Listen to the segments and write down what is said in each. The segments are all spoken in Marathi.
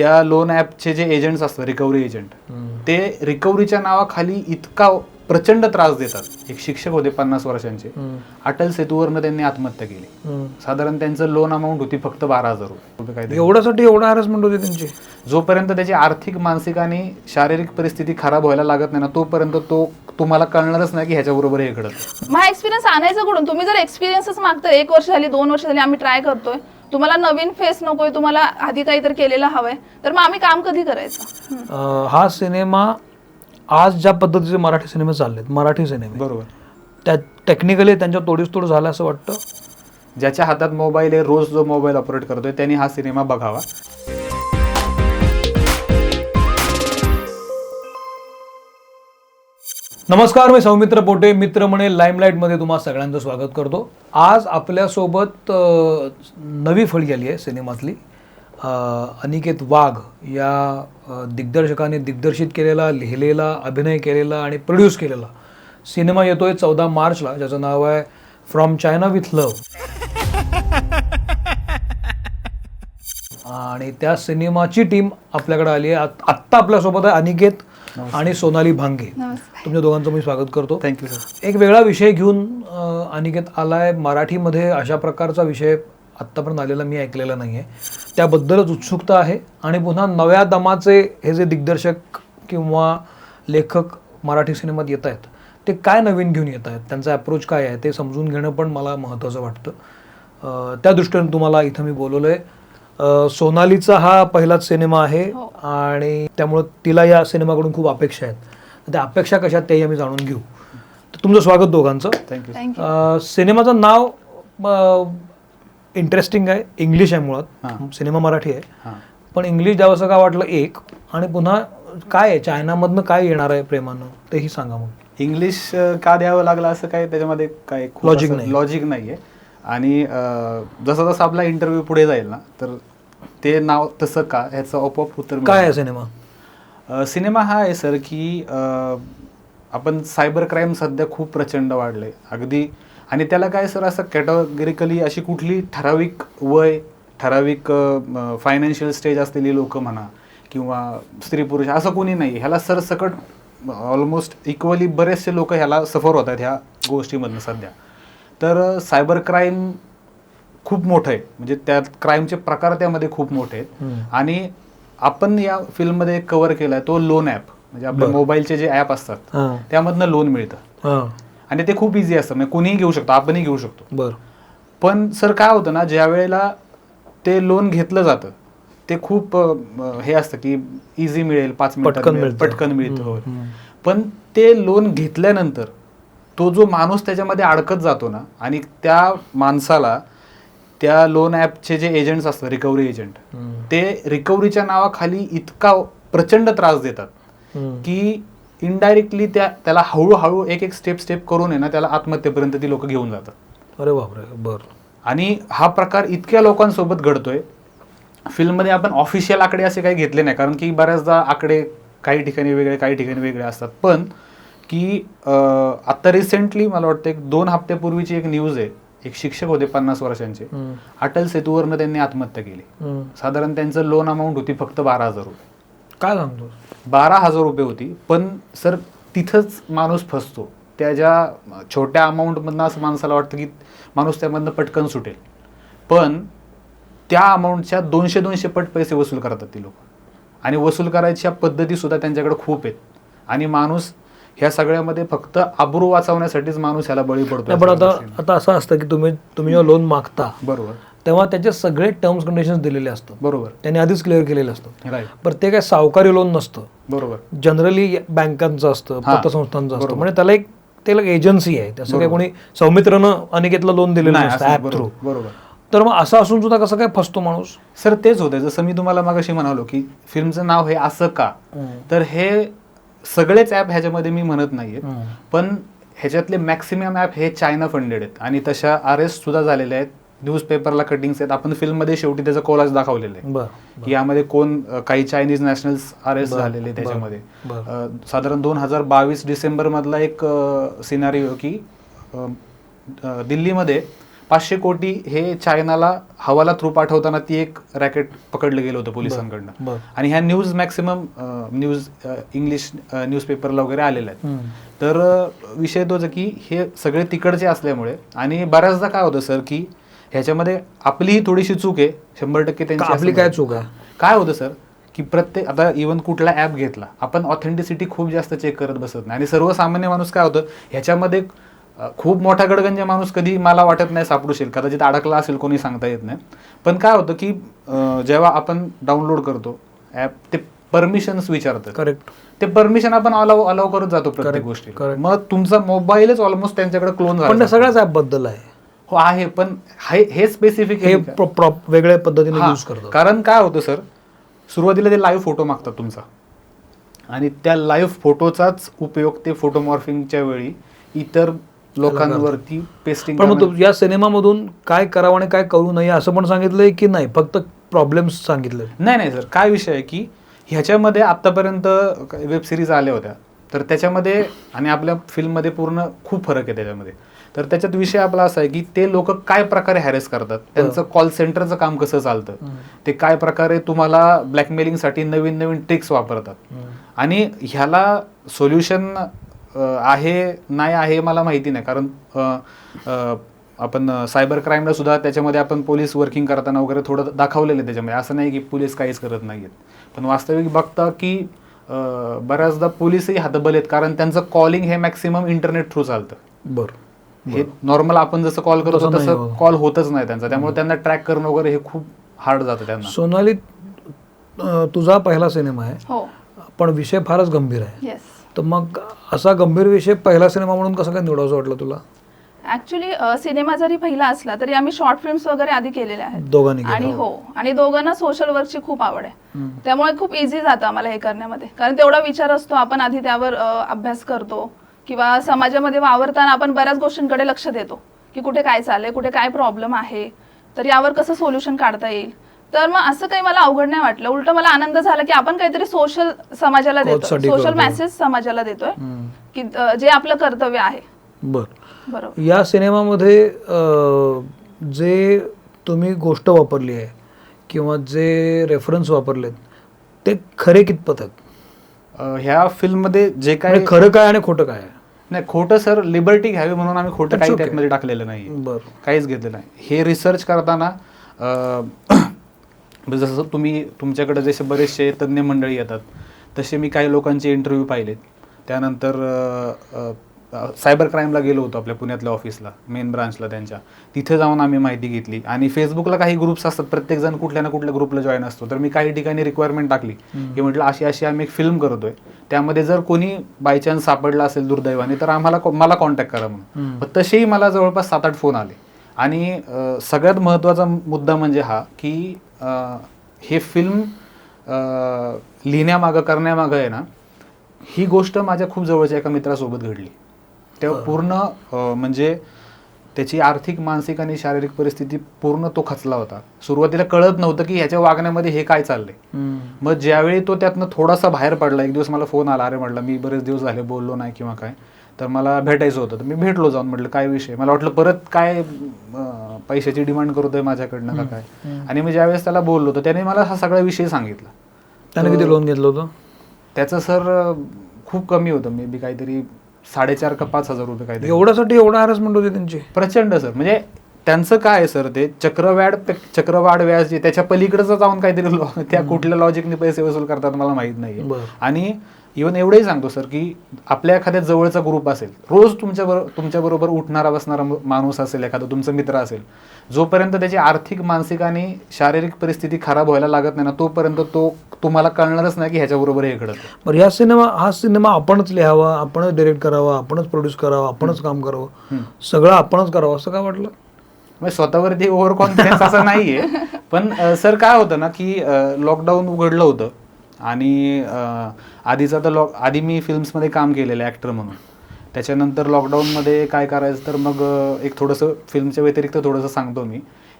त्या लोन ॲपचे जे एजंट्स असतात रिकव्हरी एजंट ते रिकव्हरीच्या नावाखाली इतका प्रचंड त्रास देतात. एक शिक्षक होते पन्नास वर्षांचे. अटल सेतूवरनं त्यांनी आत्महत्या केली. साधारण त्यांचं लोन अमाऊंट होती फक्त बारा हजार रुपये. एवढ्यासाठी एवढा हॅरेसमेंट होते त्यांची? जोपर्यंत त्याची आर्थिक मानसिक आणि शारीरिक परिस्थिती खराब व्हायला लागत नाही ना तोपर्यंत तो तुम्हाला कळणारच नाही की ह्याच्याबरोबर हे घडत मग एक्सपिरियन्स आणायचं कुठून? तुम्ही जर एक्सपिरियन्सच मागताय एक वर्ष झाली दोन वर्ष झाली आम्ही ट्राय करतोय. तुम्हाला नवीन फेस नकोय तुम्हाला आधी काहीतरी केलेलं हवंय. तर मग आम्ही काम कधी करायचं. अं, हा सिनेमा आज ज्या पद्धतीचे मराठी सिनेमे चाललेत मराठी सिनेमे. बरोबर. त्या टेक्निकली त्यांच्या तोडीस तोड झाला असं वाटतं? ज्याच्या हातात मोबाईल आहे रोज जो मोबाईल ऑपरेट करतोय त्यांनी हा सिनेमा बघावा. नमस्कार मी सौमित्र पोटे. मित्र म्हणे लाईमलाईटमध्ये तुम्हा सगळ्यांचं स्वागत करतो. आज आपल्यासोबत नवी फळी आली आहे सिनेमातली. अनिकेत वाघ या दिग्दर्शकाने दिग्दर्शित केलेला लिहिलेला अभिनय केलेला आणि प्रोड्यूस केलेला सिनेमा येतोय चौदा मार्चला. ज्याचं नाव आहे फ्रॉम चायना विथ लव्ह आणि त्या सिनेमाची टीम आपल्याकडे आली आहे. आत्ता आपल्यासोबत आहे अनिकेत आणि सोनाली भांगे. तुमच्या दोघांचं मी स्वागत करतो. थँक्यू सर एक वेगळा विषय घेऊन अनिकेत आलाय. मराठीमध्ये अशा प्रकारचा विषय आत्तापर्यंत आलेला मी ऐकलेला नाही आहे त्याबद्दलच उत्सुकता आहे. आणि पुन्हा नव्या दमाचे हे जे दिग्दर्शक किंवा लेखक मराठी सिनेमात येत आहेत ते काय नवीन घेऊन येत आहेत? त्यांचा अप्रोच काय आहे? ते समजून घेणं पण मला महत्त्वाचं वाटतं. त्या दृष्टीने तुम्हाला इथं मी बोलवलं आहे सोनालीचा हा पहिलाच सिनेमा आहे आणि त्यामुळं तिला या सिनेमाकडून खूप अपेक्षा आहेत. त्या अपेक्षा कशा आहेत तेही आम्ही जाणून घेऊ. तर तुमचं स्वागत दोघांचं. थँक्यू सिनेमाचं नाव इंटरेस्टिंग आहे. इंग्लिश आहे मुळात. हां. सिनेमा मराठी आहे. हां. पण इंग्लिश द्यावंसं का वाटलं एक आणि पुन्हा काय आहे? चायनामधनं काय येणार आहे प्रेमानं? तेही सांगा मग. इंग्लिश का द्यावं लागलं असं काय त्याच्यामध्ये काय Logic नाही. लॉजिक नाहीये. आणि अ, जसं जसं आपला इंटरव्ह्यू पुढे जाईल ना तर ते नाव तसं का? ह्याचं आपोआप उत्तर काय आहे मिळेल. सिनेमा? अ, सिनेमा हा आहे सर की अ, आपण सायबर क्राईम सध्या खूप प्रचंड वाढले अगदी आणि त्याला काय सर असं कॅटेगरिकली अशी कुठली ठराविक वय ठराविक फायनान्शियल स्टेज असलेली लोक म्हणा किंवा स्त्री पुरुष असं कोणी नाही. ह्याला सरसकट ऑलमोस्ट इक्वली बरेचसे लोक ह्याला सफर होतात ह्या गोष्टीमधनं सध्या. तर सायबर क्राईम खूप मोठं आहे. म्हणजे त्यात क्राईमचे प्रकार त्यामध्ये खूप मोठे आहेत. आणि आपण या फिल्ममध्ये कव्हर केलाय तो लोन ॲप म्हणजे आपले बरं. मोबाईलचे जे ॲप असतात त्यामधनं लोन मिळतं. आणि ते खूप इझी असतं. म्हणजे कोणीही घेऊ शकतो आपणही घेऊ शकतो. बरं. पण सर काय होतं ना ज्या वेळेला ते लोन घेतलं जातं ते खूप हे असतं की इझी मिळेल पाच मिनिटात पटकन मिळतं. पण ते लोन घेतल्यानंतर तो जो माणूस त्याच्यामध्ये अडकत जातो ना आणि त्या माणसाला त्या लोन ॲपचे जे एजंट्स असतात रिकव्हरी एजंट. ते रिकव्हरीच्या नावाखाली इतका प्रचंड त्रास देतात. की इनडायरेक्टली त्या त्याला हळूहळू एक एक स्टेप स्टेप करून आहे ना त्याला आत्महत्येपर्यंत ती लोक घेऊन जातात. अरे बापरे बरं. आणि हा प्रकार इतक्या लोकांसोबत घडतोय. फिल्ममध्ये आपण ऑफिशियल आकडे असे काही घेतले नाही कारण की बऱ्याचदा आकडे काही ठिकाणी वेगळे काही ठिकाणी वेगळे असतात. पण की अं, आता रिसेंटली मला वाटतं एक दोन हप्त्यापूर्वीची एक न्यूज आहे. एक शिक्षक होते पन्नास वर्षांचे. अटल सेतूवरनं त्यांनी आत्महत्या केली. साधारण त्यांचं लोन अमाऊंट होती फक्त बारा हजार रुपये. काय सांगतो? बारा हजार रुपये होती. पण सर तिथंच माणूस फसतो. त्या ज्या छोट्या अमाऊंटमधनं असं माणसाला वाटतं की माणूस त्यामधनं पटकन सुटेल. पण त्या अमाऊंटच्या दोनशे दोनशे पट पैसे वसूल करतात ती लोक. आणि वसूल करायच्या पद्धती सुद्धा त्यांच्याकडे खूप आहेत. आणि माणूस ह्या सगळ्यामध्ये फक्त आबरू वाचवण्यासाठीच माणूस ह्याला बळी पडतो पण आता आता असं असतं की तुम्ही तुम्ही जेव्हा लोन मागता बरोबर. तेव्हा त्याचे सगळे टर्म्स कंडिशन्स दिलेले असतात. बरोबर. त्यांनी आधीच क्लिअर केलेले राईट पण ते काय सावकारी लोन नसतं. बरोबर. जनरली बँकांचं असतं. पतसंस्थांचं असतं. बरोबर. म्हणजे त्याला एक त्याला एजन्सी आहे. त्याचं काही बरोबर. कोणी सौमित्रनं अनिकेतला लोन दिलेलं नाही, नसतं असं ऍप थ्रू बरोबर बरोबर. तर मग असं असून सुद्धा कसं काय फसतो माणूस? सर तेच होतं जसं मी तुम्हाला मागाशी म्हणालो की फिल्मचं नाव हे असं का? तर हे सगळेच ॲप ह्याच्यामध्ये मी म्हणत नाहीये. पण ह्याच्यातले मॅक्सिमम ॲप हे चायना फंडेड आहेत. आणि तशा अरेस्ट सुद्धा झालेल्या आहेत. न्यूजपेपरला कटिंग्स आहेत. आपण फिल्ममध्ये शेवटी त्याचं कोलाज दाखवलेलं आहे. की यामध्ये कोण काही चायनीज नॅशनल्स अरेस्ट झालेले त्याच्यामध्ये. साधारण दोन हजार बावीस डिसेंबर मधला एक सिनारिओ की दिल्लीमध्ये पाचशे कोटी हे चायनाला हवाला थ्रू पाठवताना ती एक रॅकेट पकडलं गेलं होतं पोलिसांकडनं. आणि ह्या न्यूज मॅक्सिमम न्यूज इंग्लिश न्यूजपेपरला वगैरे आलेल्या आहेत. तर विषय तोच की हे सगळे तिकडचे असल्यामुळे आणि बऱ्याचदा काय होतं सर की ह्याच्यामध्ये आपलीही थोडीशी चूक आहे शंभर टक्के त्यांची आपली काय. चूक आहे काय होतं सर की प्रत्येक आता इवन कुठला ॲप घेतला आपण ऑथेंटिसिटी खूप जास्त चेक करत बसत नाही आणि सर्वसामान्य माणूस काय होतं ह्याच्यामध्ये खूप मोठा गडगंज माणूस कधी मला वाटत नाही सापडू शकेल कदाचित अडकला असेल कोणी सांगता येत नाही. पण काय होतं की जेव्हा आपण डाउनलोड करतो ॲप ते परमिशन्स विचारतं करेक्ट ते परमिशन आपण अलाव अलाव करत जातो प्रत्येक गोष्टी. मग तुमचा मोबाईलच ऑलमोस्ट त्यांच्याकडे क्लोन झाला सगळ्याच ऍपबद्दल आहे. हो आहे पण हे स्पेसिफिक हे वेगळ्या पद्धतीने युज करतात. कारण काय होतं सर सुरुवातीला ते लाईव्ह फोटो मागतात तुमचा. आणि त्या लाईव्ह फोटोचाच उपयोग ते फोटो मॉर्फिंगच्या वेळी इतर लोकांवरती पेस्टिंग पण मग या सिनेमामधून काय करावं आणि काय करू नये असं पण सांगितलंय की नाही? फक्त प्रॉब्लेम्स सांगितले नाही नाही सर. काय विषय आहे की ह्याच्यामध्ये आत्तापर्यंत वेब सिरीज आल्या होत्या. तर त्याच्यामध्ये आणि आपल्या फिल्ममध्ये पूर्ण खूप फरक आहे त्याच्यामध्ये. तर त्याच्यात विषय आपला असा आहे की ते लोक काय प्रकारे हॅरेस करतात? त्यांचं कॉल सेंटरचं काम कसं चालतं? ते काय प्रकारे तुम्हाला ब्लॅकमेलिंगसाठी नवीन नवीन ट्रिक्स वापरतात? आणि ह्याला सोल्युशन आहे नाही आहे मला माहिती नाही. कारण आपण सायबर क्राईमला सुद्धा त्याच्यामध्ये आपण पोलीस वर्किंग करताना वगैरे थोडं दाखवलेलं आहे त्याच्यामध्ये. असं नाही की पोलीस काहीच करत नाहीत पण वास्तविक बघता की बऱ्याचदा पोलीसही हातबल आहेत. कारण त्यांचं कॉलिंग हे मॅक्सिमम इंटरनेट थ्रू चालतं. बर. हे नॉर्मल आपण जसं कॉल करतो तसं नाही. कॉल होतच नाही त्यांचा. त्यामुळे त्यांना ट्रॅक करणं वगैरे हे खूप हार्ड जातं त्यांना. सोनाली तुझा पहिला सिनेमा आहे. हो. पण विषय फारच गंभीर आहे. येस तर मग असा गंभीर विषय पहिला सिनेमा म्हणून कसं काय निवडावं वाटलं तुला? ऍक्च्युली सिनेमा जरी पहिला असला तरी आम्ही शॉर्ट फिल्म्स वगैरे आधी केलेल्या आहेत. आणि हो. आणि दोघांना सोशल वर्कची खूप आवड आहे. त्यामुळे खूप इझी जातं आम्हाला हे करण्यामध्ये. कारण तेवढा विचार असतो आपण आधी त्यावर अभ्यास करतो किंवा समाजामध्ये वावरताना आपण बऱ्याच गोष्टींकडे लक्ष देतो की कुठे काय चाललंय कुठे काय प्रॉब्लेम आहे तर यावर कसं सोल्युशन काढता येईल? तर मग असं काही मला अवघड नाही वाटलं. उलट मला आनंद झाला की आपण काहीतरी सोशल समाजाला देतो सोशल करतोय. मेसेज समाजाला देतोय. की अ, जे आपलं कर्तव्य आहे. बर. बरोबर. या सिनेमामध्ये अं, जे तुम्ही गोष्ट वापरली आहे किंवा जे रेफरन्स वापरलेत ते खरे कितपत आहेत अ, ह्या फिल्ममध्ये जे काय म्हणजे खरं काय आणि खोटं काय? आहे नाही खोटं सर लिबर्टी घ्यावी म्हणून आम्ही खोटं That's काही okay. त्यातमध्ये टाकलेलं नाही बर. काहीच घेतलं नाही. हे रिसर्च करताना अ, जसं तुम्ही तुमच्याकडे जसे बरेचसे तज्ज्ञ मंडळी येतात तसे मी काही लोकांचे इंटरव्ह्यू पाहिलेत. त्यानंतर सायबर क्राईमला गेलो होतो आपल्या पुण्यातल्या ऑफिसला मेन ब्रांचला त्यांच्या. तिथे जाऊन आम्ही माहिती घेतली. आणि फेसबुकला काही ग्रुप्स असतात प्रत्येकजण कुठल्या ना कुठल्या ग्रुपला जॉईन असतो. तर मी काही ठिकाणी रिक्वायरमेंट टाकली की म्हटलं अशी अशी आम्ही एक फिल्म करतोय. त्यामध्ये जर कोणी बायचान्स सापडला असेल दुर्दैवाने तर आम्हाला मला कॉन्टॅक्ट करा म्हणून. तसेही मला जवळपास सात आठ फोन आले. आणि सगळ्यात महत्त्वाचा मुद्दा म्हणजे हा की हे फिल्म लिहिण्यामागं करण्यामागं आहे ना ही गोष्ट माझ्या खूप जवळच्या एका मित्रासोबत घडली. तेव्हा पूर्ण म्हणजे त्याची आर्थिक मानसिक आणि शारीरिक परिस्थिती पूर्ण तो खचला होता. सुरुवातीला कळत नव्हतं की ह्याच्या वागण्यामध्ये हे काय चाललंय. मग ज्यावेळी तो त्यातनं थोडासा बाहेर पडला एक दिवस मला फोन आला अरे म्हटलं मी बरेच दिवस झाले बोललो नाही किंवा काय. तर मला भेटायचं होतं. तर मी भेटलो जाऊन म्हटलं काय विषय? मला वाटलं परत काय पैशाची डिमांड करतोय माझ्याकडनं का काय? आणि मी ज्यावेळेस त्याला बोललो तर त्याने मला हा सगळा विषय सांगितला. त्याने किती लोन घेतलं होतं? त्याचं सर खूप कमी होतं. मे बी काहीतरी साडेचार का पाच हजार रुपये काहीतरी. एवढ्यासाठी एवढा हॅरसमेंट होती त्यांची? प्रचंड सर. म्हणजे त्यांचं काय आहे सर ते? चक्रवाढ चक्रवाढ व्याज जे त्याच्या पलीकडचं जाऊन काहीतरी लॉ- त्या कुठल्या लॉजिकने पैसे वसूल करतात मला माहीत नाही. आणि इवन एवढंही सांगतो सर की आपल्या एखाद्या जवळचा ग्रुप असेल रोज तुमच्या तुमच्या बरोबर उठणारा बसणारा माणूस असेल एखादा तुमचा मित्र असेल जोपर्यंत त्याची आर्थिक मानसिक आणि शारीरिक परिस्थिती खराब व्हायला लागत नाही ना तोपर्यंत तो तुम्हाला कळणारच नाही की ह्याच्याबरोबर हे घडत. बरं ह्या सिनेमा हा सिनेमा आपणच लिहावा आपणच डिरेक्ट करावा आपणच प्रोड्यूस करावा आपणच काम करावं सगळं आपणच करावं असं काय वाटलं? म्हणजे स्वतःवरती ओव्हर कॉन्फिडन्स असं नाहीये. पण सर काय होतं ना की लॉकडाऊन उघडलं होतं. आणि आधीचा तर लॉक आधी मी फिल्म्समध्ये काम केलेलं आहे ॲक्टर म्हणून. त्याच्यानंतर लॉकडाऊनमध्ये काय करायचं तर मग एक थोडंसं फिल्मच्या व्यतिरिक्त थोडंसं सांगतो मी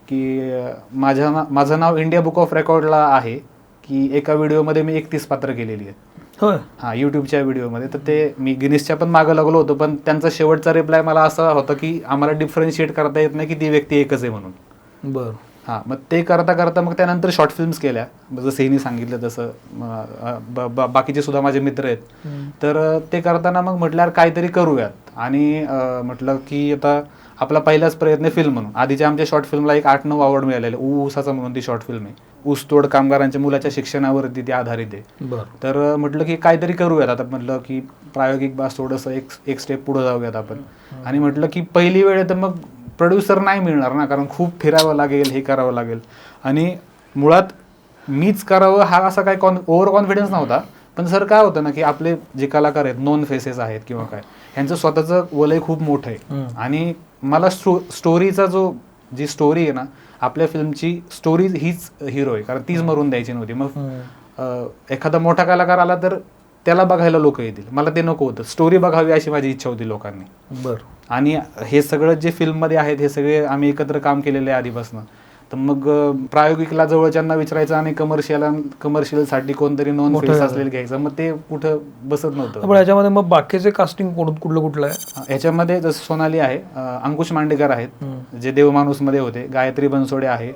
की माझ्या ना माझं नाव इंडिया बुक ऑफ रेकॉर्डला आहे की एका व्हिडिओमध्ये मी एकतीस पात्र केलेली आहेत. होय. हा युट्यूबच्या व्हिडिओमध्ये तर ते मी गिनीसच्या पण मागं लागलो होतो पण त्यांचा शेवटचा रिप्लाय मला असा होता की आम्हाला डिफरन्शिएट करता येत नाही की ती व्यक्ती एकच आहे म्हणून. बर. हां मग ते करता करता मग त्यानंतर शॉर्ट फिल्म्स केल्या. जसं हिने सांगितलं तसं बाकीचे सुद्धा माझे मित्र आहेत. तर ते करताना मग म्हटल्यावर काहीतरी करूयात. आणि म्हटलं की आता आपला पहिलाच प्रयत्न फिल्म म्हणून. आधीच्या आमच्या शॉर्ट फिल्मला एक आठ नऊ अवॉर्ड मिळालेले. ऊसाचा म्हणून ती शॉर्ट फिल्म आहे. ऊसतोड कामगारांच्या मुलाच्या शिक्षणावरती ती आधारित आहे. बर. तर म्हटलं की काहीतरी करूयात. आता म्हटलं की प्रायोगिक बास थोडंसं एक एक स्टेप पुढे जाऊयात आपण. आणि म्हटलं की पहिली वेळ तर मग प्रोड्युसर नाही मिळणार ना. कारण खूप फिरावं लागेल हे करावं लागेल. आणि मुळात मीच करावं हा असा काय कॉन ओव्हर कॉन्फिडन्स नव्हता. पण सर काय होतं ना की आपले जे कलाकार आहेत नॉन फेसेस आहेत किंवा काय ह्यांचं स्वतःचं वलय खूप मोठं आहे. आणि मला स्टो स्टोरीचा जो जी स्टोरी आहे ना आपल्या फिल्मची स्टोरी हीच हिरो आहे. कारण तीच मरून द्यायची नव्हती. मग एखादा मोठा कलाकार आला तर त्याला बघायला लोक येतील. मला ते नको होतं. स्टोरी बघावी अशी माझी इच्छा होती लोकांनी. बर. आणि हे सगळं जे फिल्ममध्ये आहेत हे सगळे आम्ही एकत्र काम केलेले आहे आधीपासून. तर मग प्रायोगिकला जवळच्यांना विचारायचं आणि कमर्शियल कमर्शियलसाठी कोणतरी नॉन फेस. असलेलं घ्यायचं मग ते कुठं बसत नव्हतं पण याच्यामध्ये मग बाकीचे कास्टिंग कुठलं कुठलं आहे ह्याच्यामध्ये जसं सोनाली आहे अंकुश मांडेकर आहेत. जे देवमाणूसमध्ये होते गायत्री बनसोडे आहे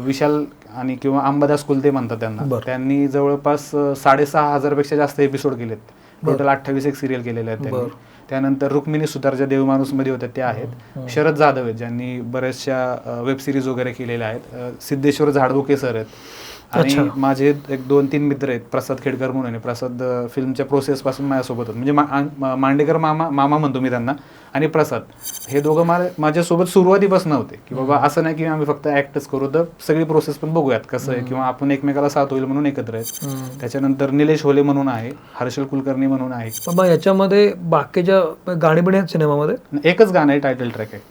विशाल आणि किंवा अंबादास कुलते म्हणतात त्यांना. त्यांनी जवळपास साडेसहा हजारपेक्षा जास्त एपिसोड केलेत. टोटल अठ्ठावीस एक सिरियल केलेले आहेत त्यांनी. त्यानंतर रुक्मिणी सुतार ज्या देवमाणूसमध्ये होत्या त्या आहेत. शरद जाधव आहेत ज्यांनी बऱ्याचशा वेब सिरीज वगैरे केलेल्या आहेत. सिद्धेश्वर झाडबुके सर आहेत. आणि. माझे एक दोन तीन मित्र आहेत प्रसाद खेडकर म्हणून प्रसाद फिल्मच्या प्रोसेस पासून माझ्यासोबत होते म्हणजे मांडेकर मामा मामा म्हणतो मी त्यांना. आणि प्रसाद. हे दोघं मा माझ्यासोबत सुरुवातीपासून होते की बाबा असं नाही की आम्ही फक्त ऍक्टच करू तर सगळी प्रोसेस पण बघूयात कसं आहे. किंवा आपण एकमेकाला साथ होईल म्हणून एकत्र आहेत. त्याच्यानंतर निलेश होले म्हणून आहे हर्षल कुलकर्णी म्हणून आहे. पण मग याच्यामध्ये बाकीच्या गाणी बिणी आहेत सिनेमामध्ये? एकच गाणं आहे टायटल ट्रॅक आहे.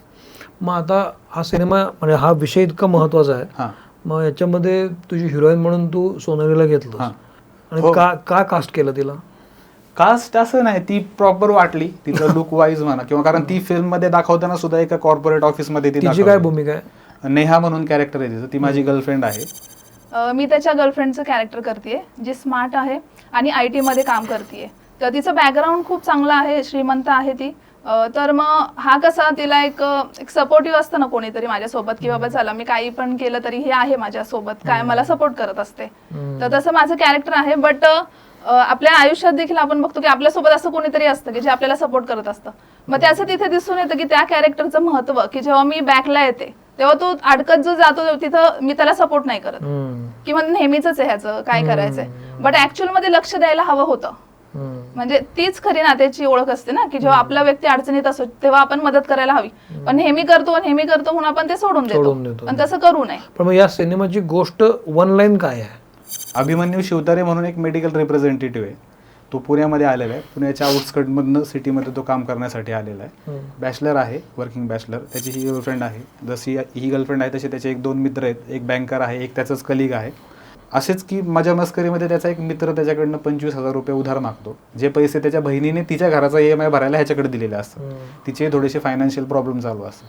मग आता हा सिनेमा म्हणजे हा विषय इतका महत्त्वाचा आहे. हां. मग याच्यामध्ये तुझी हिरोईन म्हणून तू सोनालीला घेतलं आणि हो. का का कास्ट केलं तिला? कास्ट असं नाही ती प्रॉपर वाटली. तिचं लुक वाईज म्हणा. किंवा कारण ती फिल्ममध्ये दाखवताना सुद्धा एका कॉर्पोरेट ऑफिसमध्ये ती तिची. काय भूमिका आहे? नेहा म्हणून कॅरेक्टर आहे तिचं. ती माझी गर्लफ्रेंड आहे. मी त्याच्या गर्लफ्रेंडचं कॅरेक्टर करते जी स्मार्ट आहे आणि आय टीमध्ये काम करते तर तिचं बॅकग्राऊंड खूप चांगलं आहे श्रीमंत आहे ती. तर मग हा कसा तिला एक एक सपोर्टिव्ह असतं ना कोणीतरी माझ्यासोबत की बाबा चला मी काही पण केलं तरी हे आहे माझ्यासोबत काय मला सपोर्ट करत असते. तर तसं माझं कॅरेक्टर आहे बट आपल्या आयुष्यात देखील आपण बघतो की आपल्यासोबत असं कोणीतरी असतं की जे आपल्याला सपोर्ट करत असतं. मग त्याचं तिथे दिसून येतं की त्या कॅरेक्टरचं महत्त्व की जेव्हा मी बॅकला येते तेव्हा तो अडकत जो जातो तिथं मी त्याला सपोर्ट नाही करत. किंवा नेहमीच आहे ह्याचं काय करायचंय. बट ऍक्च्युअलमध्ये लक्ष द्यायला हवं होतं. म्हणजे तीच खरी नात्याची ओळख असते ना की जेव्हा आपला व्यक्ती अडचणीत असतो तेव्हा आपण मदत करायला हवी. पण नेहमी करतो नेहमी करतो म्हणून आपण ते सोडून देतो. पण तसं करू नये. पण या सिनेमाची गोष्ट वन लाईन काय आहे? अभिमन्यू शिवतारे म्हणून एक मेडिकल रिप्रेझेंटेटिव्ह आहे. तो पुण्यामध्ये आलेला आहे. पुण्याच्या आउटस्कटमधनं सिटीमध्ये तो काम करण्यासाठी आलेला आहे. बॅचलर आहे वर्किंग बॅचलर त्याची ही गर्लफ्रेंड आहे. जशी ही गर्लफ्रेंड आहे तसे त्याचे एक दोन मित्र आहेत. एक बँकर आहे एक त्याचंच कलिग आहे. असेच की मजा मस्करीमध्ये त्याचा एक मित्र त्याच्याकडनं पंचवीस हजार रुपये उधार मागतो. जे पैसे त्याच्या बहिणीने तिच्या घराचा ई एम आय भरायला ह्याच्याकडे दिलेले असतात. तिचे थोडेसे फायनान्शियल प्रॉब्लेम चालू असतात.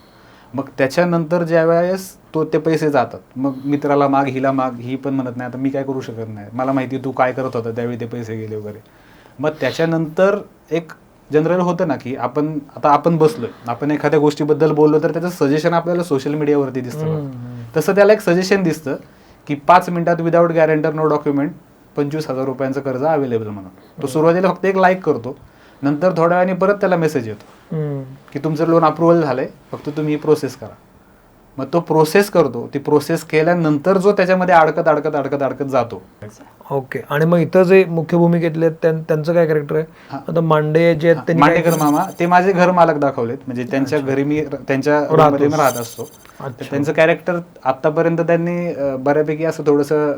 मग त्याच्यानंतर ज्या वेळेस तो ते पैसे जातात मग मित्राला माग हिला माग ही पण म्हणत नाही आता मी काय करू शकत नाही. मला माहिती तू काय करत होता त्यावेळी ते पैसे गेले वगैरे. मग त्याच्यानंतर एक जनरल होतं ना की आपण आता आपण बसलोय. आपण एखाद्या गोष्टीबद्दल बोललो तर त्याचं सजेशन आपल्याला सोशल मीडियावरती दिसतं. तसं त्याला एक सजेशन दिसतं की पाच मिनिटात विदाऊट गॅरंटर नो डॉक्युमेंट पंचवीस हजार रुपयांचं कर्ज अवेलेबल म्हणून. तो सुरुवातीला फक्त एक लाईक करतो. नंतर थोड्या वेळाने परत त्याला मेसेज येतो. की तुमचं लोन अप्रुव्हल झालंय फक्त तुम्ही ही प्रोसेस करा. मग तो प्रोसेस करतो. ती प्रोसेस केल्यानंतर जो त्याच्यामध्ये अडकत अडकत अडकत अडकत जातो. ओके. आणि मग इथं जे मुख्य भूमिकेतले आहेत त्यां- त्यांचं काय कॅरेक्टर आहे. आता मांडे जे आहेत त्यांनी काय मांडेकर केलं? मामा. ते माझे घर मालक दाखवलेत. म्हणजे त्यांच्या घरी मी त्यांच्या राहतोस. मध्ये मी राहत असतो. तर. त्यांचं कॅरेक्टर आतापर्यंत त्यांनी अं, बऱ्यापैकी असं थोडंसं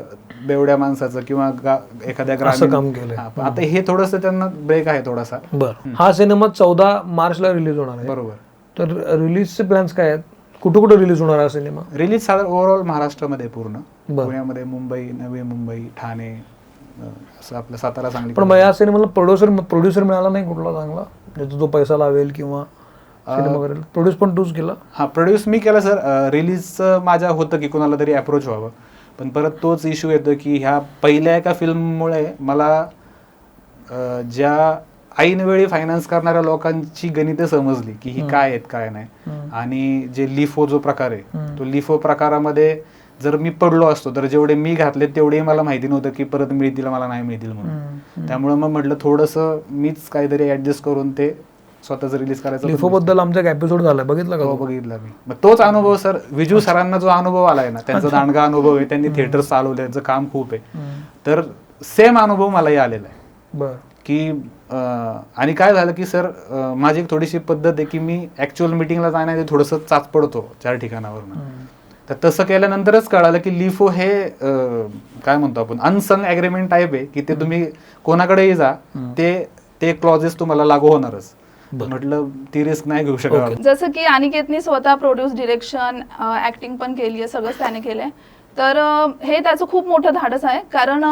बेवड्या माणसाचं किंवा गा- एखाद्या ग्रामीण- काम केलंय. हा, पण आता हे थोडंसं त्यांना ब्रेक आहे थोडासा. बरं. हा सिनेमा चौदा मार्चला रिलीज होणार आहे. बरोबर. तर रिलीजचे प्लॅन्स काय आहेत? कुठं कुठं रिलीज होणार हा सिनेमा रिलीज साधारण ओव्हरऑल महाराष्ट्रामध्ये आहे पूर्ण. बरं. पुण्यामध्ये मुंबई नवी मुंबई ठाणे अं, असं आपलं सातारा सांगली पण मग या सिनेमाला प्रोड्युसर प्रोड्युसर मिळाला नाही कुठला चांगला? ज्याचा तो पैसा लावेल किंवा सिनेमा करेल. प्रोड्यूस पण तूच केला. हा प्रोड्यूस मी केलं सर रिलीजचं माझ्या होतं की कोणाला तरी अप्रोच व्हावं. पण परत तोच इश्यू येतो की ह्या पहिल्या एका फिल्ममुळे मला अं, ज्या ऐनवेळी फायनान्स करणाऱ्या लोकांची गणिते समजली की ही काय आहेत काय नाही. आणि जे लिफो जो प्रकार आहे. तो लिफो प्रकारामध्ये जर मी पडलो असतो तर जेवढे मी घातले तेवढे मला माहिती नव्हतं की परत मिळतील मला नाही मिळतील म्हणून. त्यामुळे मग म्हटलं थोडंसं मीच काहीतरी ऍडजस्ट करून ते स्वतःच रिलीज करायचं लिफो बद्दल आमचा एक एपिसोड झाला. बघितला का हो? बघितला मी. मग तोच अनुभव सर. विजू सरांना जो अनुभव आलाय ना त्यांचा दांडगा अनुभव आहे त्यांनी थिएटर चालवले त्यांचं काम खूप आहे. तर सेम अनुभव मलाही आलेला आहे. बर. की आणि काय झालं की सर माझी एक थोडीशी पद्धत आहे की मी ऍक्च्युअल मिटिंगला जाण्याआधी थोडंसं चाच पडतो चार ठिकाणावरून. तर तसं केल्यानंतरच कळालं की लिफो हे काय म्हणतो आपण अनसंग अग्रीमेंट टाईप आहे की ते तुम्ही कोणाकडेही जा. ते ते क्लॉजेस तुम्हाला लागू होणारच. म्हटलं ती रिस्क नाही घेऊ शकत. जसं की अनिकेतनी स्वतः प्रोड्यूस डिरेक्शन ऍक्टिंग पण केली आहे सगळंच त्याने केलंय तर हे त्याचं खूप मोठं धाडस आहे. कारण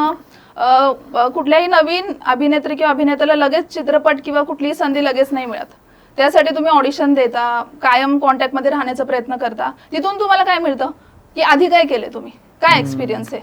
कुठल्याही नवीन अभिनेत्री किंवा अभिनेत्याला लगेच चित्रपट किंवा कुठलीही संधी लगेच नाही मिळत. त्यासाठी तुम्ही ऑडिशन देता कायम कॉन्टॅक्टमध्ये राहण्याचा प्रयत्न करता. तिथून तुम्हाला काय मिळतं? की आधी काय केले तुम्ही? काय एक्सपिरियन्स आहे?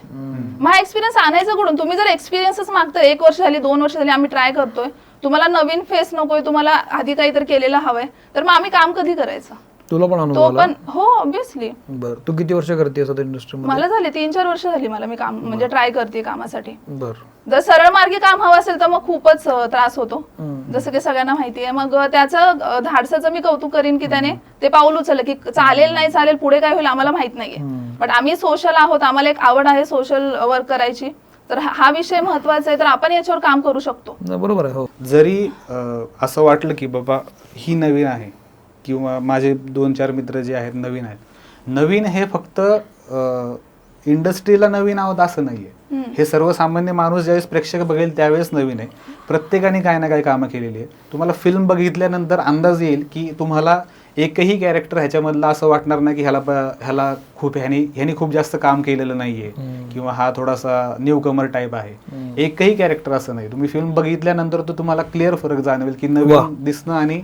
मग हा एक्सपिरियन्स आणायचा कुठून? तुम्ही जर एक्सपिरियन्सच मागताय एक वर्ष झाली दोन वर्ष झाली आम्ही ट्राय करतोय. तुम्हाला नवीन फेस नकोय तुम्हाला आधी काहीतरी केलेलं हवंय. तर मग आम्ही काम कधी करायचं? तुला पण अनुभव तो आला? पण हो ऑब्विसली बर. तू किती वर्ष करते असं इंडस्ट्रीमध्ये मला झाले तीन चार वर्ष झाली मला मी काम म्हणजे ट्राय करते कामासाठी. बर. जर सरळ मार्गी काम हवं असेल तर मग खूपच अं, त्रास होतो. हम्म. जसं की सगळ्यांना माहिती आहे. मग अं, त्याचं अं, धाडसाचं मी कौतुक करीन की त्याने ते पाऊल उचललं की चालेल नाही चालेल पुढे काय होईल आम्हाला माहीत नाहीये. हम्म. बट आम्ही सोशल आहोत. आम्हाला एक आवड आहे सोशल वर्क करायची. तर हा हा विषय महत्त्वाचा आहे. तर आपण याच्यावर काम करू शकतो. नाही, बरोबर आहे. हो. जरी अं, असं वाटलं की बाबा ही नवीन आहे किंवा माझे दोन चार मित्र जे आहेत नवीन आहेत नवीन हे फक्त इंडस्ट्रीला नवीन आहोत असं नाहीये हम्म. हे सर्वसामान्य माणूस ज्यावेळेस प्रेक्षक बघेल त्यावेळेस नवीन आहे प्रत्येकाने काय ना काय कामं केलेली आहे तुम्हाला फिल्म बघितल्यानंतर अंदाज येईल की तुम्हाला एकही कॅरेक्टर ह्याच्यामधला असं वाटणार नाही की ह्याला ह्याला खूप ह्यानी ह्यानी खूप जास्त काम केलेलं नाहीये. किंवा हा थोडासा न्यू कमर टाईप आहे. एकही कॅरेक्टर असं नाही तुम्ही फिल्म बघितल्यानंतर तर तुम्हाला क्लिअर फरक जाणवेल की. नवीन दिसणं आणि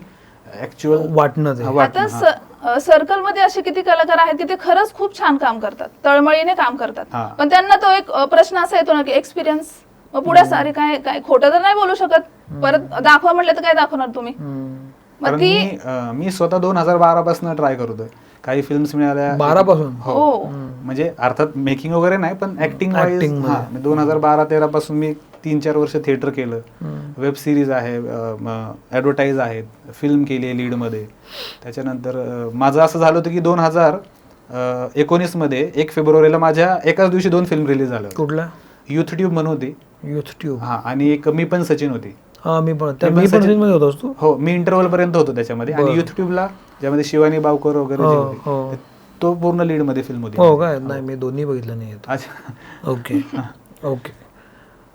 ऍक्च्युअल वाटणं ते. आता सर्कलमध्ये असे किती कलाकार आहेत की ते खरंच खूप छान काम करतात तळमळीने काम करतात. पण त्यांना तो एक अ, प्रश्न असा येतो ना की एक्सपिरियन्स मग पुढे सारे काय काय खोटं तर नाही बोलू शकत परत दाखवा म्हटलं तर काय दाखवणार तुम्ही हम्म. मग कारण ती मी अं, मी स्वतः दोन हजार बारा पासून ट्राय करतोय काही फिल्म्स मिळाल्या बारा पासून? हो हो. म्हणजे अर्थात मेकिंग वगैरे नाही पण ऍक्टिंग वाईज Acting मध्ये. हा दोन हजार बारा तेरा पासून मी तीन चार वर्ष थिएटर केलं. वेब सिरीज आहे ॲडव्हर्टाईज आहेत फिल्म केली आहे लीडमध्ये त्याच्यानंतर माझं असं झालं होतं की दोन हजार एकोणीसमध्ये एक फेब्रुवारीला माझ्या एकाच दिवशी दोन फिल्म रिलीज झाल्या कुठल्या युथ ट्यूब म्हणून होती. युथ ट्यूब हा आणि एक मी पण सचिन होती. हा मी पण. सचिन- मध्ये हो इंटरव्हल पर्यंत होतो त्याच्यामध्ये. आणि. युथ ट्यूबला ज्यामध्ये शिवानी बावकर वगैरे हो, हो. तो पूर्ण लीडमध्ये फिल्म होती. हो काय? नाही मी दोन्ही बघितलं नाही अच्छा. ओके ओके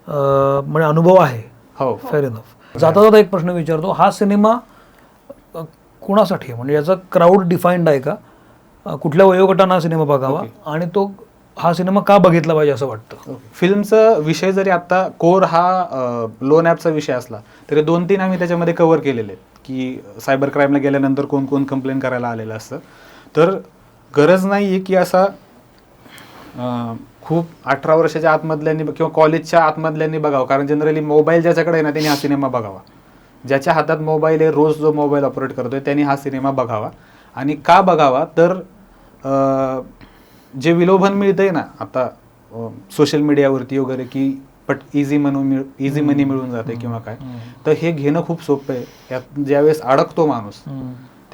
म्हणजे अनुभव आहे. हो. फेअर इनफ जाता जाता एक प्रश्न विचारतो हा सिनेमा कुणासाठी आहे? म्हणजे याचा क्राऊड डिफाईंड आहे का? कुठल्या वयोगटानं हा सिनेमा बघावा? आणि तो हा सिनेमा का बघितला पाहिजे असं वाटतं? फिल्मचा विषय जरी आता कोर हा लोन ॲपचा विषय असला तरी दोन तीन आम्ही त्याच्यामध्ये कव्हर केलेले आहेत. की सायबर क्राईमला गेल्यानंतर कोण कोण कंप्लेंट करायला आलेलं असतं. तर गरज नाही आहे की असा खूप अठरा वर्षाच्या आतमधल्यांनी किंवा कॉलेजच्या आतमधल्यांनी बघावं. कारण जनरली मोबाईल ज्याच्याकडे आहे ना त्यांनी हा सिनेमा बघावा. ज्याच्या हातात मोबाईल आहे रोज जो मोबाईल ऑपरेट करतोय त्यांनी हा सिनेमा बघावा. आणि का बघावा? तर जे विलोभन मिळतंय ना आता सोशल मीडियावरती वगैरे की पट इझी म्हणून मिळ इझी मनी मिळून जाते किंवा काय. तर हे घेणं खूप सोपं आहे. यात ज्यावेळेस अडकतो माणूस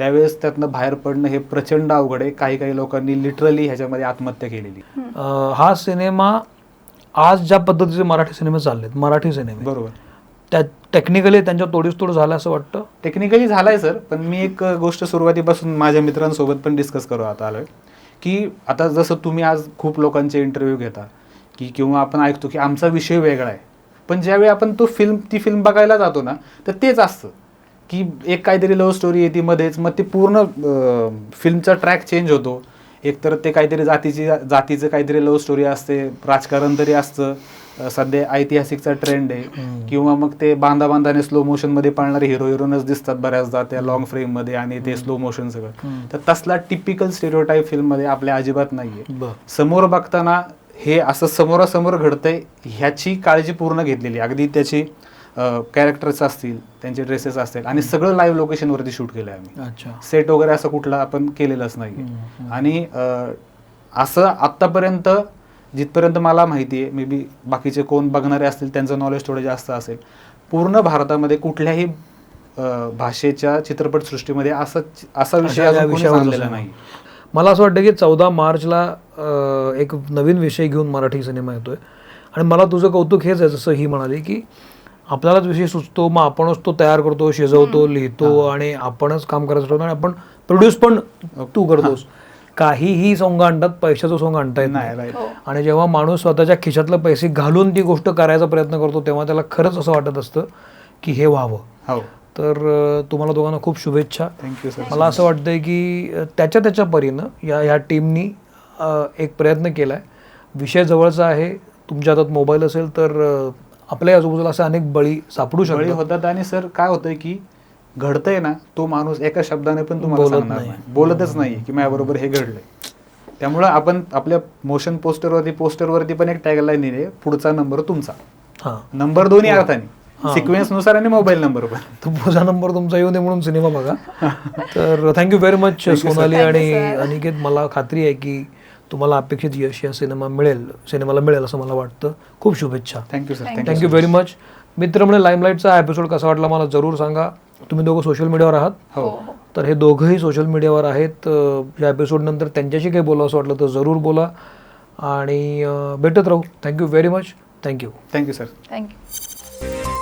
त्यावेळेस त्यातनं बाहेर पडणं हे प्रचंड अवघड आहे. काही काही लोकांनी लिटरली ह्याच्यामध्ये आत्महत्या केलेली. अ, हा सिनेमा आज ज्या पद्धतीचे मराठी सिनेमे चाललेत मराठी सिनेमे. बरोबर. त्या टेक्निकली त्यांच्या तोडीस तोड झालं असं वाटतं? टेक्निकली झालाय सर पण मी एक गोष्ट सुरुवातीपासून माझ्या मित्रांसोबत पण डिस्कस करू आता आलोय. की आता जसं तुम्ही आज खूप लोकांचे इंटरव्ह्यू घेता की किंवा आपण ऐकतो की आमचा विषय वेगळा आहे. पण ज्यावेळी आपण तो फिल्म ती फिल्म बघायला जातो ना तर तेच असतं. की एक काहीतरी लव्ह स्टोरी येते मध्येच. मग ते पूर्ण फिल्मचा ट्रॅक चेंज होतो. एकतर ते काहीतरी जातीची जातीचं काहीतरी लव्ह स्टोरी असते राजकारण तरी असतं. सध्या ऐतिहासिकचा ट्रेंड आहे. किंवा मग ते बांधा बांधाने स्लो मोशनमध्ये पाळणारे हिरो हिरोनच दिसतात बऱ्याचदा त्या लॉंग फ्रेममध्ये आणि ते स्लो मोशन सगळं. तर तसला टिपिकल स्टेरिओटाईप फिल्ममध्ये आपल्या अजिबात नाहीये. समोर बघताना हे असं समोरासमोर घडतंय ह्याची काळजी पूर्ण घेतलेली. अगदी त्याची कॅरेक्टर्स असतील त्यांचे ड्रेसेस असतील आणि सगळं लाईव्ह लोकेशनवरती शूट केलं आहे आम्ही. अच्छा. सेट वगैरे असं कुठलं आपण केलेलंच नाही. आणि असं आत्तापर्यंत जिथपर्यंत मला माहिती आहे मे बी बाकीचे कोण बघणारे असतील त्यांचं नॉलेज थोडं जास्त असेल पूर्ण भारतामध्ये कुठल्याही भाषेच्या चित्रपटसृष्टीमध्ये असं असा विषय जसं- नाही. मला असं वाटतं की चौदा मार्चला एक नवीन विषय घेऊन मराठी सिनेमा येतोय. आणि मला तुझं कौतुक हेच आहे जसं ही म्हणाली की आपल्यालाच विषय सुचतो मग आपणच तो तयार करतो शिजवतो लिहितो आणि आपणच काम करायचं ठरवतो आणि आपण प्रोड्यूस पण तू करतोस. काहीही सोंग आणतात पैशाचं सोंग आणता येत नाही आणि जेव्हा माणूस स्वतःच्या खिशातले पैसे घालून ती गोष्ट करायचा प्रयत्न करतो तेव्हा त्याला खरंच असं वाटत असतं की हे व्हावं. हो. तर तुम्हाला दोघांना खूप शुभेच्छा. थँक्यू सर मला असं वाटतंय की त्याच्या त्याच्या परीनं या ह्या टीमनी एक प्रयत्न केला आहे विषय जवळचा आहे. तुमच्या हातात मोबाईल असेल तर आपल्या आजूबाजूला असे अनेक बळी सापडू बळी शकतात होतात आणि सर काय होतंय की घडतंय ना तो माणूस एका शब्दाने पण तुम्हाला बोलत सांगणार नाही. नाही. बोलतच नाही की माझ्याबरोबर हे घडलंय. त्यामुळं आपण आपल्या मोशन पोस्टरवरती पोस्टरवरती पण एक टॅगलाईन आहे पुढचा नंबर तुमचा. हां. नंबर दोन्ही हा. अर्थाने. सिक्वेन्सनुसार आणि मोबाईल नंबर पण तर पुढचा नंबर तुमचा येऊ नये म्हणून सिनेमा बघा. तर थँक्यू व्हेरी मच सोनाली आणि. अनिकेत. मला खात्री आहे की तुम्हाला अपेक्षित यश या सिनेमा मिळेल सिनेमाला मिळेल असं मला वाटतं. खूप शुभेच्छा. Thank you sir thank you very much मित्र म्हणजे लाईमलाईटचा एपिसोड कसा वाटला मला जरूर सांगा. तुम्ही दोघं सोशल मीडियावर आहात. हो. हो तर हे दोघंही सोशल मीडियावर आहेत. या एपिसोड नंतर त्यांच्याशी काही बोलावं असं वाटलं तर जरूर बोला. आणि भेटत राहू. Thank you very much thank you thank you sir thank you